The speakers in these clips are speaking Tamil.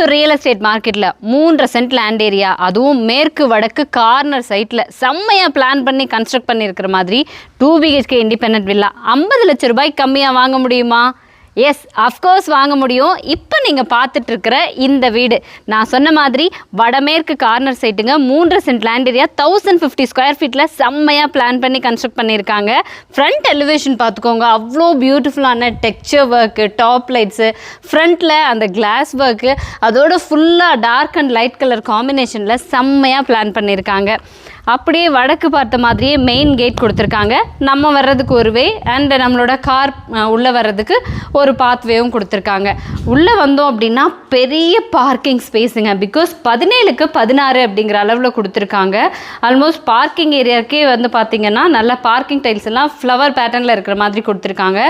கோயம்புத்தூர் ரியல் எஸ்டேட் மார்க்கெட்டில் மூன்றரை சென்ட் லேண்ட் ஏரியா அதுவும் மேற்கு வடக்கு கார்னர் சைட்டில் செம்மையாக பிளான் பண்ணி கன்ஸ்ட்ரக்ட் பண்ணியிருக்கிற மாதிரி டூ பிஹெச்கே இண்டிபெண்ட் வில்லா ஐம்பது லட்ச ரூபாய் கம்மியாக வாங்க முடியுமா? எஸ் அஃப்கோர்ஸ் வாங்க முடியும். இப்போ நீங்கள் பார்த்துட்டு இருக்கிற இந்த வீடு நான் சொன்ன மாதிரி வடமேற்கு கார்னர் சைட்டுங்க மூன்று cent land area thousand fifty square ஃபீட்டில் செம்மையாக பிளான் பண்ணி கன்ஸ்ட்ரக்ட் பண்ணியிருக்காங்க. ஃப்ரண்ட் எலிவேஷன் பார்த்துக்கோங்க அவ்வளோ பியூட்டிஃபுல்லான டெக்ஸ்சர் ஒர்க்கு டாப் லைட்ஸு ஃப்ரண்ட்டில் அந்த கிளாஸ் ஒர்க்கு அதோட ஃபுல்லாக டார்க் அண்ட் லைட் கலர் காம்பினேஷனில் செம்மையாக பிளான் பண்ணியிருக்காங்க. அப்படியே வடக்கு பார்த்த மாதிரியே மெயின் கேட் கொடுத்துருக்காங்க. நம்ம வர்றதுக்கு ஒரு வே அண்ட் நம்மளோட கார் உள்ளே வர்றதுக்கு ஒரு பாத்வேவும் கொடுத்துருக்காங்க. உள்ளே வந்தோம் அப்படின்னா பெரிய பார்க்கிங் ஸ்பேஸுங்க பிகாஸ் பதினேழுக்கு பதினாறு அப்படிங்கிற அளவில் கொடுத்துருக்காங்க. ஆல்மோஸ்ட் பார்க்கிங் ஏரியாவுக்கே வந்து பார்த்திங்கன்னா நல்ல பார்க்கிங் டைல்ஸ் எல்லாம் ஃப்ளவர் பேட்டர்னில் இருக்கிற மாதிரி கொடுத்துருக்காங்க.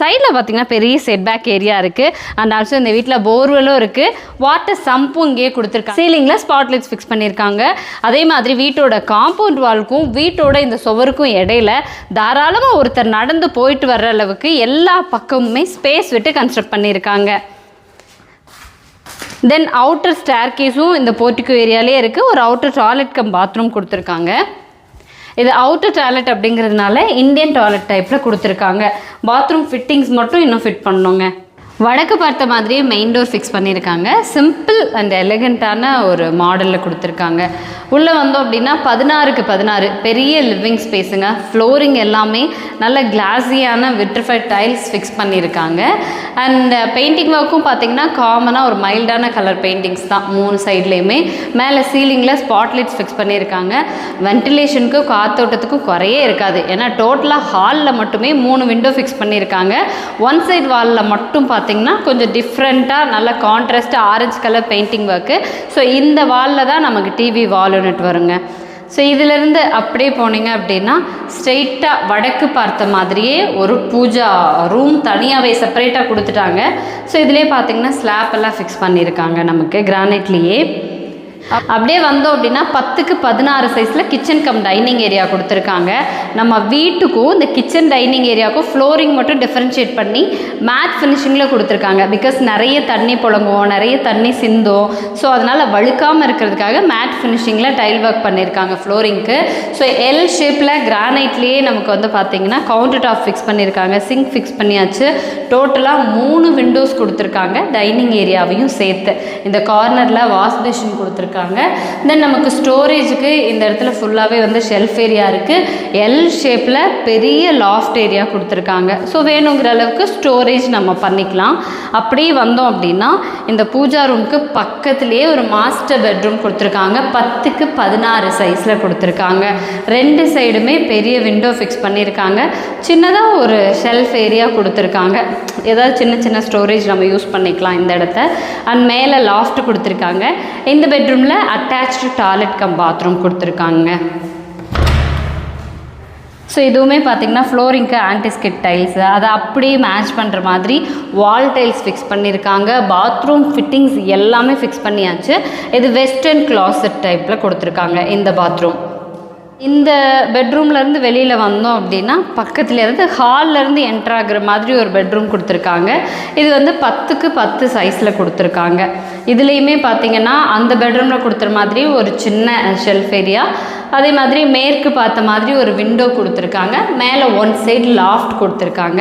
சைடில் பார்த்திங்கன்னா பெரிய செட்பேக் ஏரியா இருக்குது அண்ட் ஆல்சோ இந்த வீட்டில் போர்வெலும் இருக்குது வாட்டர் சம்பும் இங்கேயே கொடுத்துருக்காங்க. சீலிங்கில் ஸ்பாட்லைட்ஸ் ஃபிக்ஸ் பண்ணியிருக்காங்க அதே மாதிரி வீட்டோட கா காம்பவுண்ட் வால்க்கும் வீட்டோட இந்த சுவருக்கும் இடையில தாராளமாக ஒருத்தர் நடந்து போயிட்டு வர்ற அளவுக்கு எல்லா பக்கமுமே ஸ்பேஸ் விட்டு கன்ஸ்ட்ரக்ட் பண்ணியிருக்காங்க. தென் அவுட்டர் ஸ்டேர் கேஸும் இந்த போர்ட்டிகோ ஏரியாலே இருக்குது ஒரு அவுட்டர் டாய்லெட் கம் பாத்ரூம் கொடுத்துருக்காங்க. இது அவுட்டர் டாய்லெட் அப்படிங்கிறதுனால இந்தியன் டாய்லெட் டைப்பில் கொடுத்துருக்காங்க. பாத்ரூம் ஃபிட்டிங்ஸ் மட்டும் இன்னும் ஃபிட் பண்ணோங்க வடக்கு பார்த்த மாதிரியே மெயின் டோர் ஃபிக்ஸ் பண்ணியிருக்காங்க. சிம்பிள் அண்ட் எலகண்ட்டான ஒரு மாடலில் கொடுத்துருக்காங்க. உள்ளே வந்தோம் அப்படின்னா பதினாறுக்கு பதினாறு. பெரிய லிவிங் ஸ்பேஸுங்க ஃப்ளோரிங் எல்லாமே நல்ல கிளாஸியான விட்ரிஃபைட் டைல்ஸ் ஃபிக்ஸ் பண்ணியிருக்காங்க. அண்ட் பெயிண்டிங் ஒர்க்கும் பார்த்தீங்கன்னா காமனாக ஒரு மைல்டான கலர் பெயிண்டிங்ஸ் தான் மூணு சைட்லேயுமே மேலே சீலிங்கில் ஸ்பாட்லைட்ஸ் ஃபிக்ஸ் பண்ணியிருக்காங்க. வென்டிலேஷனுக்கும் காத்தோட்டத்துக்கும் குறையே இருக்காது. ஏன்னா டோட்டலாக ஹாலில் மட்டுமே மூணு விண்டோ ஃபிக்ஸ் பண்ணியிருக்காங்க. ஒன் சைட் வாலில் மட்டும் பார்த்தீங்கன்னா கொஞ்சம் டிஃப்ரெண்ட்டாக நல்ல contrast orange colour painting work so இந்த வாலில் தான் நமக்கு டிவி வால் யூனிட் வருங்க. ஸோ இதிலிருந்து அப்படியே போனீங்க அப்படின்னா ஸ்ட்ரெயிட்டாக வடக்கு பார்த்த மாதிரியே ஒரு பூஜா ரூம் தனியாகவே செப்பரேட்டாக கொடுத்துட்டாங்க. ஸோ இதிலே பார்த்தீங்கன்னா ஸ்லாப் எல்லாம் ஃபிக்ஸ் பண்ணியிருக்காங்க நமக்கு கிரானைட்லேயே அப்படியே வந்தோம் அப்படின்னா பத்துக்கு பதினாறு சைஸில் கிச்சன் கம் டைனிங் ஏரியா கொடுத்துருக்காங்க. நம்ம வீட்டுக்கும் இந்த கிச்சன் டைனிங் ஏரியாவுக்கும் ஃப்ளோரிங் மட்டும் டிஃப்ரென்ஷியேட் பண்ணி மேட் ஃபினிஷிங்கில் கொடுத்துருக்காங்க. பிகாஸ் நிறைய தண்ணி புழங்குவோம் நிறைய தண்ணி சிந்தும். ஸோ அதனால் வழுக்காமல் இருக்கிறதுக்காக மேட் ஃபினிஷிங்கில் டைல் ஒர்க் பண்ணியிருக்காங்க ஃப்ளோரிங்க்கு ஸோ எல் ஷேப்பில் கிரானைட்லேயே நமக்கு வந்து பார்த்திங்கன்னா கவுண்டர் டாப் ஃபிக்ஸ் பண்ணியிருக்காங்க சிங்க் ஃபிக்ஸ் பண்ணியாச்சு டோட்டலாக மூணு விண்டோஸ் கொடுத்துருக்காங்க டைனிங் ஏரியாவையும் சேர்த்து. இந்த கார்னரில் வாஷ் பேஷின் கொடுத்துருக்காங்க. தென் நமக்கு ஸ்டோரேஜுக்கு இந்த இடத்துல ஃபுல்லாகவே வந்து ஷெல்ஃப் ஏரியா இருக்குது எல் ஷேப்பில் பெரிய லாஃப்ட் ஏரியா கொடுத்துருக்காங்க. ஸோ வேணுங்கிற அளவுக்கு ஸ்டோரேஜ் நம்ம பண்ணிக்கலாம். அப்படியே வந்தோம் அப்படின்னா இந்த பூஜா ரூமுக்கு பக்கத்துலேயே ஒரு மாஸ்டர் பெட்ரூம் கொடுத்துருக்காங்க. பத்துக்கு பதினாறு சைஸில் கொடுத்துருக்காங்க. ரெண்டு சைடுமே பெரிய விண்டோ ஃபிக்ஸ் பண்ணியிருக்காங்க. சின்னதாக ஒரு ஷெல்ஃப் ஏரியா கொடுத்துருக்காங்க. ஏதாவது சின்ன சின்ன ஸ்டோரேஜ் நம்ம யூஸ் பண்ணிக்கலாம் இந்த இடத்த. அண்ட் மேலே லாஃப்ட் கொடுத்துருக்காங்க. இந்த பெட்ரூமில் அட்டாச்டு டாய்லெட் கம் பாத்ரூம் கொடுத்துருக்காங்க. ஸோ இதுவுமே பார்த்தீங்கன்னா ஃப்ளோரிங்க்கு ஆன்டிஸ்கிட் டைல்ஸ் அதை அப்படியே மேட்ச் பண்ணுற மாதிரி வால் டைல்ஸ் ஃபிக்ஸ் பண்ணியிருக்காங்க பாத்ரூம் ஃபிட்டிங்ஸ் எல்லாமே ஃபிக்ஸ் பண்ணியாச்சு. இது வெஸ்டர்ன் கிளாசட் டைப்பில் கொடுத்துருக்காங்க இந்த பாத்ரூம் இந்த பெட்ரூம்லேருந்து வெளியில் வந்தோம் அப்படின்னா பக்கத்தில் இருந்து ஹால்லேருந்து என்ட்ரு மாதிரி ஒரு பெட்ரூம் கொடுத்துருக்காங்க. இது வந்து பத்துக்கு பத்து சைஸில் கொடுத்துருக்காங்க. இதுலேயுமே பார்த்திங்கன்னா அந்த பெட்ரூமில் கொடுத்துற மாதிரி ஒரு சின்ன ஷெல்ஃப் ஏரியா அதே மாதிரி மேற்கு பார்த்த மாதிரி ஒரு விண்டோ கொடுத்துருக்காங்க. மேலே ஒன் சைடு லாஃப்ட் கொடுத்துருக்காங்க.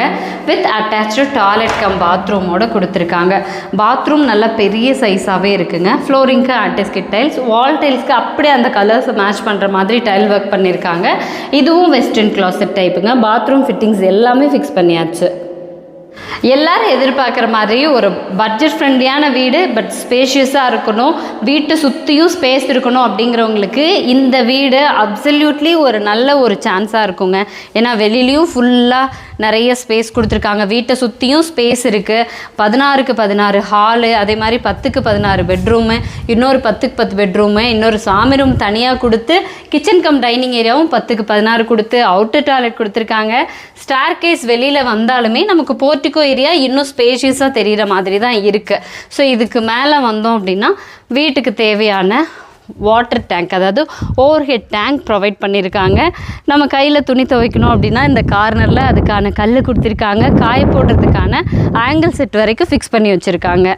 வித் அட்டாச்சு டாய்லெட் கம் பாத்ரூமோட கொடுத்துருக்காங்க. பாத்ரூம் நல்லா பெரிய சைஸாகவே இருக்குங்க. ஃப்ளோரிங்க்கு ஆர்டிஸ்கிட் டைல்ஸ் வால் டைல்ஸ்க்கு அப்படியே அந்த கலர்ஸை மேட்ச் பண்ணுற மாதிரி டைல் ஒர்க் பண்ணியிருக்காங்க இதுவும் வெஸ்டர்ன் கிளாசட் டைப்புங்க பாத்ரூம் ஃபிட்டிங்ஸ் எல்லாமே ஃபிக்ஸ் பண்ணியாச்சு. எல்லாரும் எதிர்பார்க்குற மாதிரி ஒரு பட்ஜெட் ஃப்ரெண்ட்லியான வீடு பட் ஸ்பேஷியஸாக இருக்கணும். வீட்டை சுற்றியும் ஸ்பேஸ் இருக்கணும் அப்படிங்கிறவங்களுக்கு இந்த வீடு அப்சல்யூட்லி ஒரு நல்ல ஒரு சான்ஸாக இருக்குங்க. ஏன்னா வெளிலேயும் ஃபுல்லாக நிறைய ஸ்பேஸ் கொடுத்துருக்காங்க. வீட்டை சுற்றியும் ஸ்பேஸ் இருக்குது பதினாறுக்கு பதினாறு ஹாலு அதே மாதிரி பத்துக்கு பதினாறு பெட்ரூமு இன்னொரு பத்துக்கு பத்து பெட்ரூமு இன்னொரு சாமி ரூம் தனியாக கொடுத்து கிச்சன் கம் டைனிங் ஏரியாவும் பத்துக்கு பதினாறு கொடுத்து அவுட்டர் டாய்லெட் கொடுத்துருக்காங்க. ஸ்டார் கேஸ் வெளியில் வந்தாலுமே நமக்கு போர்ட்டிகோ ஏரியா இன்னும் ஸ்பேஷியஸாக தெரிகிற மாதிரி தான் இருக்குது ஸோ இதுக்கு மேலே வந்தோம் அப்படின்னா வீட்டுக்கு தேவையான வாட்டர் டேங்க் அதாவது ஓவர் ஹெட் டேங்க் ப்ரொவைட் பண்ணியிருக்காங்க நம்ம கையில் துணி துவைக்கணும் அப்படின்னா இந்த கார்னரில் அதுக்கான கல் கொடுத்துருக்காங்க. காய போடுறதுக்கான ஆங்கிள் செட் வரைக்கும் ஃபிக்ஸ் பண்ணி வச்சுருக்காங்க.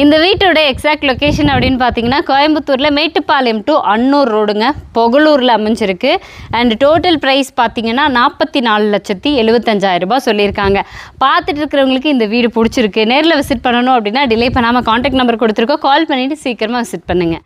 இந்த வீட்டோட எக்ஸாக்ட் லொக்கேஷன் அப்படின்னு பார்த்தீங்கன்னா கோயம்புத்தூரில் மேட்டுப்பாளையம் டு அன்னூர் ரோடுங்க. பொகலூரில் அமைஞ்சிருக்கு. அண்ட் டோட்டல் ப்ரைஸ் பார்த்தீங்கன்னா நாற்பத்தி நாலு லட்சத்தி எழுபத்தஞ்சாயிரம் ரூபாய் சொல்லியிருக்காங்க. பார்த்துட்டு இருக்கிறவங்களுக்கு இந்த வீடு பிடிச்சிருக்கு. நேரில் விசிட் பண்ணணும் அப்படின்னா டிலே பண்ணாமல் காண்டாக்ட் நம்பர் கொடுத்துருக்கோம். கால் பண்ணிவிட்டு சீக்கிரமாக விசிட் பண்ணுங்கள்